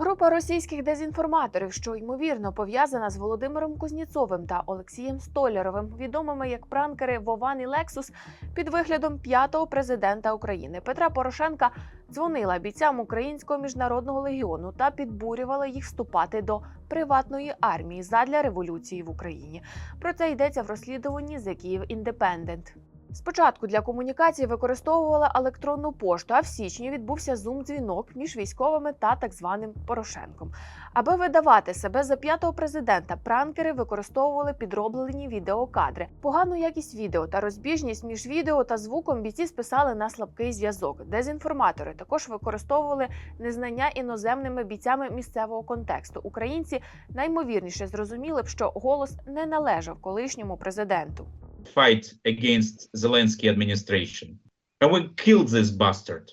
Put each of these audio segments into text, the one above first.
Група російських дезінформаторів, що ймовірно пов'язана з Володимиром Кузніцовим та Олексієм Столяровим, відомими як пранкери Вован і Лексус, під виглядом п'ятого президента України Петра Порошенка дзвонила бійцям українського міжнародного легіону та підбурювала їх вступати до приватної армії задля революції в Україні. Про це йдеться в розслідуванні The Kyiv Independent. Спочатку для комунікації використовувала електронну пошту, а в січні відбувся зум-дзвінок між військовими та так званим Порошенком. Аби видавати себе за п'ятого президента, пранкери використовували підроблені відеокадри. Погану якість відео та розбіжність між відео та звуком бійці списали на слабкий зв'язок. Дезінформатори також використовували незнання іноземними бійцями місцевого контексту. Українці наймовірніше зрозуміли б, що голос не належав колишньому президенту. Fight against Zelensky administration. I will kill this bastard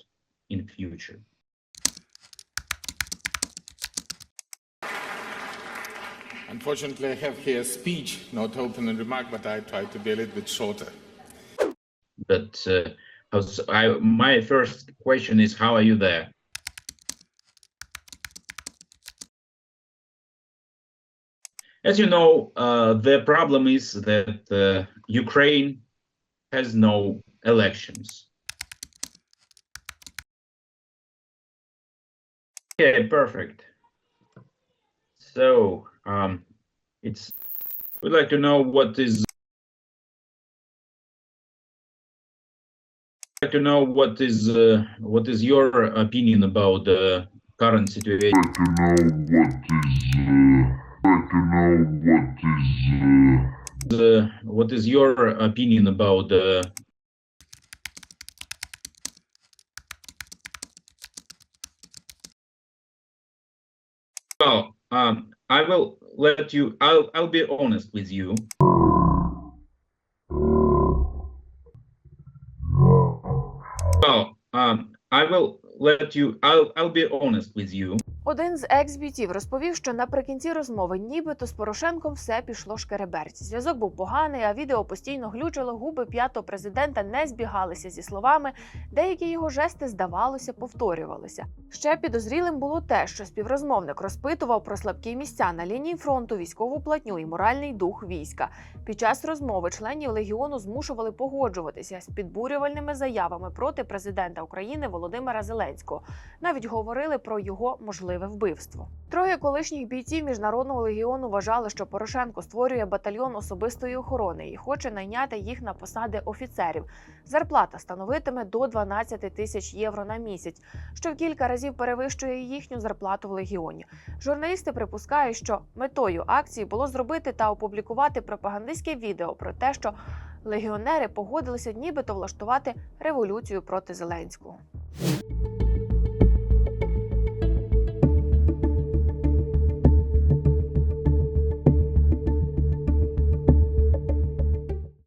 in future. Unfortunately, I have here a speech, not opening remark, but I try to be a little bit shorter. But uh, I, my first question is, how are you there? As you know, uh, the problem is that uh, Ukraine has no elections. Okay, perfect. So, um, it's, we'd like to know what is like to know what is uh, what is your opinion about the current situation like to know what is uh, like what is what is your opinion about uh, well um i will let you i'll i'll be honest with you. Well um i will let you i'll i'll be honest with you Один з екс-бійців розповів, що наприкінці розмови, нібито з Порошенком все пішло шкереберть. Зв'язок був поганий, а відео постійно глючило. Губи п'ятого президента не збігалися зі словами. Деякі його жести, здавалося, повторювалися. Ще підозрілим було те, що співрозмовник розпитував про слабкі місця на лінії фронту, військову платню і моральний дух війська. Під час розмови членів легіону змушували погоджуватися з підбурювальними заявами проти президента України Володимира Зеленського. Навіть говорили про його можливе вбивство. Троє колишніх бійців міжнародного легіону вважали, що Порошенко створює батальйон особистої охорони і хоче найняти їх на посади офіцерів. Зарплата становитиме до 12 тисяч євро на місяць, що в кілька разів перевищує їхню зарплату в легіоні. Журналісти припускають, що метою акції було зробити та опублікувати пропагандистське відео про те, що легіонери погодилися нібито влаштувати революцію проти Зеленського.